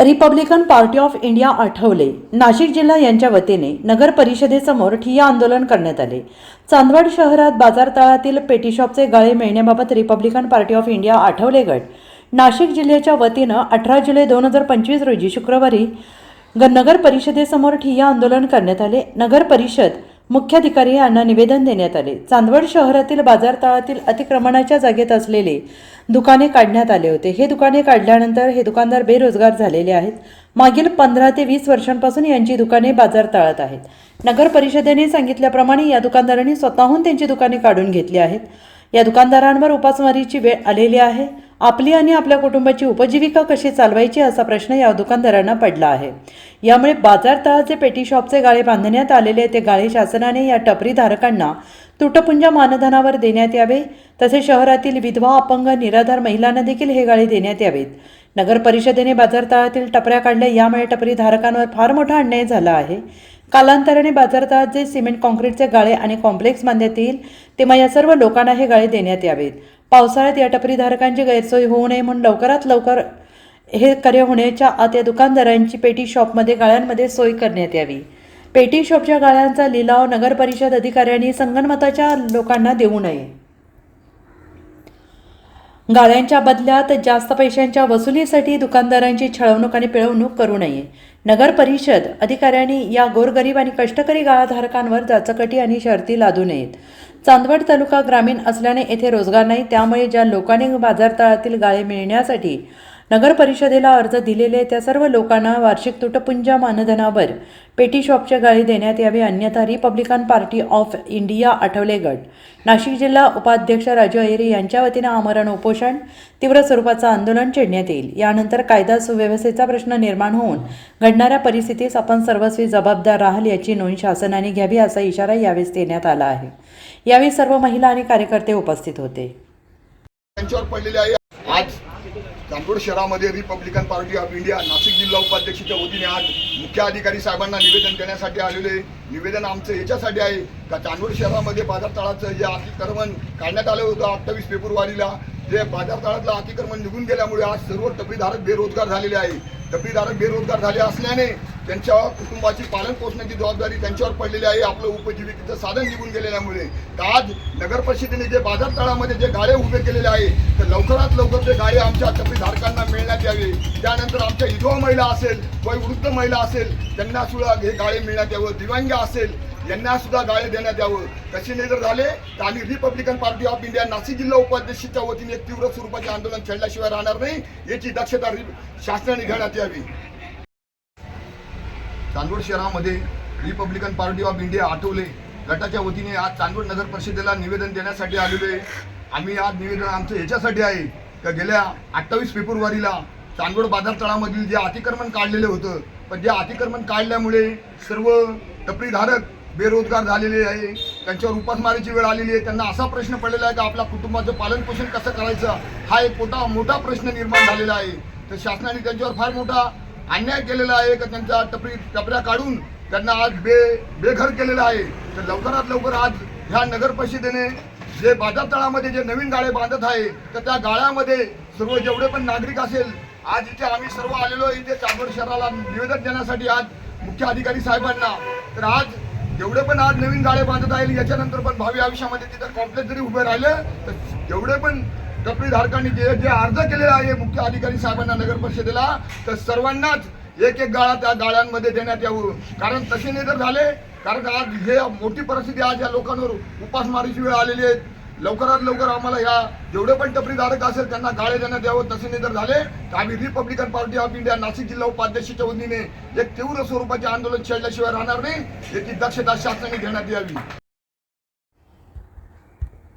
Republican Party of India Athawale. Nashik जिल्हा यांच्या वतीने नगर परिषदेसमोर ठिय्या आंदोलन करण्यात आले. चांदवड शहरात बाजार तळातील पेटी शॉपचे गाळे मिळण्याबाबत Republican Party of India Athawale गट. नाशिक जिल्ह्याच्या वतीनं अठरा जुलै दोन हजार पंचवीस रोजी शुक्रवारी ग- नगर परिषदेसमोर ठिय्या आंदोलन करण्यात आले. नगर परिषद मुख्याधिकारी यांना निवेदन देण्यात आले. चांदवड शहरातील बाजार तळातील अतिक्रमणाच्या जागेत असलेले दुकाने काढण्यात आले होते. हे दुकाने काढल्यानंतर हे दुकानदार बेरोजगार झालेले आहेत. मागील पंधरा ते वीस वर्षांपासून यांची दुकाने बाजार तळात आहेत. नगर परिषदेने सांगितल्याप्रमाणे या दुकानदारांनी स्वतःहून त्यांची दुकाने काढून घेतली आहेत. या दुकानदारांवर उपासमारीची वेळ आलेली आहे. आपली आणि आपल्या कुटुंबाची उपजीविका कशी चालवायची असा प्रश्न या दुकानदारांना पडला आहे. यामुळे बाजार तळाचे पेटी शॉपचे गाळे बांधण्यात आलेले ते गाळे शासनाने या टपरी धारकांना तुटपुंजा मानधनावर देण्यात यावे. तसेच शहरातील विधवा अपंग निराधार महिलांना देखील हे गाळे देण्यात यावेत. नगर परिषदेने बाजार तळातील टपऱ्या काढल्या. यामुळे टपरी धारकांवर फार मोठा अन्याय झाला आहे. कालांतराने बाजारात जे सिमेंट काँक्रीटचे गाळे आणि कॉम्प्लेक्स बांधण्यात येईल तेव्हा या सर्व लोकांना हे गाळे देण्यात यावेत. पावसाळ्यात या टपरीधारकांची गैरसोय होऊ नये म्हणून लवकरात लवकर हे कार्य होण्याच्या आत या दुकानदारांची पेटी शॉपमध्ये गाळ्यांमध्ये सोय करण्यात यावी. पेटी शॉपच्या गाळ्यांचा लिलाव नगर परिषद अधिकाऱ्यांनी संगणमताच्या लोकांना देऊ नये. गाळ्यांच्या बदल्यात जास्त पैशांच्या वसुलीसाठी दुकानदारांची छळवणूक आणि पिळवणूक करू नये. नगर परिषद अधिकाऱ्यांनी या गोरगरीब आणि कष्टकरी गाळाधारकांवर जाचकटी आणि शर्ती लादू नयेत. चांदवड तालुका ग्रामीण असल्याने येथे रोजगार नाही त्यामुळे ज्या लोकांनी बाजारतळातील गाळे मिळण्यासाठी नगर परिषदेला अर्ज दिलेले त्या सर्व लोकांना वार्षिक तुटपुंजा मानधनावर पेटी शॉपचे गाळी देण्यात यावे अन्यथा Republican Party of India Athawale गट. नाशिक जिल्हा उपाध्यक्ष राजू अहिरे यांच्या वतीनं आमरण उपोषण तीव्र स्वरूपाचं आंदोलन छेडण्यात येईल. यानंतर कायदा सुव्यवस्थेचा प्रश्न निर्माण होऊन घडणाऱ्या परिस्थितीस आपण सर्वस्वी जबाबदार राहाल याची नोंद शासनाने घ्यावी असा इशारा यावेळी देण्यात आला आहे. यावेळी सर्व महिला आणि कार्यकर्ते उपस्थित होते. आज चांदोड शहरामध्ये Republican Party of India Nashik जिल्हा उपाध्यक्षाच्या वतीने आज मुख्य अधिकारी साहेबांना निवेदन देण्यासाठी आलेले निवेदन आमचं याच्यासाठी आहे का चांदोड शहरामध्ये बाजार तळाचं जे अतिक्रमण काढण्यात आलं होतं अठ्ठावीस फेब्रुवारीला? जे बाजार तळातलं अतिक्रमण निघून गेल्यामुळे आज सर्व टपरीधारक बेरोजगार झालेले आहे. टपरीधारक बेरोजगार झाले असल्याने त्यांच्या कुटुंबाची पालन पोषणाची जबाबदारी त्यांच्यावर पडलेली आहे. आपलं उपजीविकेचं साधन निघून गेलेल्यामुळे. तर आज नगर परिषदेने जे बाजार तळामध्ये जे गाळे उभे केलेले आहे तर लवकरात लवकर ते गाळे आमच्या तपीधारकांना मिळण्यात यावे. त्यानंतर आमच्या विधवा महिला असेल वयोवृद्ध महिला असेल त्यांना सुद्धा हे गाळे मिळण्यात यावं. दिव्यांग असेल यांना सुद्धा गाळे देण्यात यावं. तसे नाही जर झाले? तर आम्ही Republican Party of India Nashik जिल्हा उपाध्यक्षाच्या वतीने तीव्र स्वरूपाचे आंदोलन छेडल्याशिवाय राहणार नाही. याची दक्षता शासनाने घेण्यात यावी. चांदवड शहरामध्ये Republican Party of India Athawale. गटाच्या वतीने आज चांदवड नगर परिषदेला निवेदन देण्यासाठी आलेलो आहे. आम्ही आज निवेदन आमचं ह्याच्यासाठी आहे का गेल्या अठ्ठावीस फेब्रुवारीला चांदवड बाजार तळामधील जे अतिक्रमण काढलेलं होतं पण जे अतिक्रमण काढल्यामुळे सर्व टपरीधारक बेरोजगार झालेले आहे. त्यांच्यावर उपासमारीची वेळ आलेली आहे. त्यांना असा प्रश्न पडलेला आहे की आपल्या कुटुंबाचं पालनपोषण कसं करायचं? हा एक मोठा मोठा प्रश्न निर्माण झालेला आहे. तर शासनाने त्यांच्यावर फार मोठा अन्याय केलेला आहे का त्यांच्या टपरी टपऱ्या काढून त्यांना आज बे बेघर केलेलं आहे? तर लवकरात लवकर आज ह्या नगर परिषदेने जे बाजार तळामध्ये जे नवीन गाळे बांधत आहे तर त्या गाळ्यामध्ये सर्व जेवढे पण नागरिक असेल आज इथे आम्ही सर्व आलेलो इथे चांदवड शहराला निवेदन देण्यासाठी आज मुख्य अधिकारी साहेबांना. तर आज जेवढे पण आज नवीन गाळे बांधत आहे याच्यानंतर पण भावी आयुष्यामध्ये तिथं कॉम्प्लेक्स जरी उभे राहिलं तर जेवढे पण टपरीधारकांनी जे जे अर्ज केलेला आहे मुख्य अधिकारी साहेबांना नगर परिषदेला तर सर्वांनाच एक एक गाळा त्या गाळ्यांमध्ये देण्यात यावं. कारण तसे नाही जर झाले. कारण आज हे मोठी परिस्थिती आज या लोकांवर उपासमारीची वेळ आलेली आहे. लवकरात लवकर आम्हाला या जेवढे पण टपरीधारक असेल त्यांना गाळे देण्यात यावं. तसे नाही जर झाले. तर आम्ही Republican Party of India Nashik जिल्हा उपाध्यक्षाच्या वतीने एक तीव्र स्वरूपाचे आंदोलन छेडल्याशिवाय राहणार नाही. याची दक्षता शासनाने घेण्यात यावी.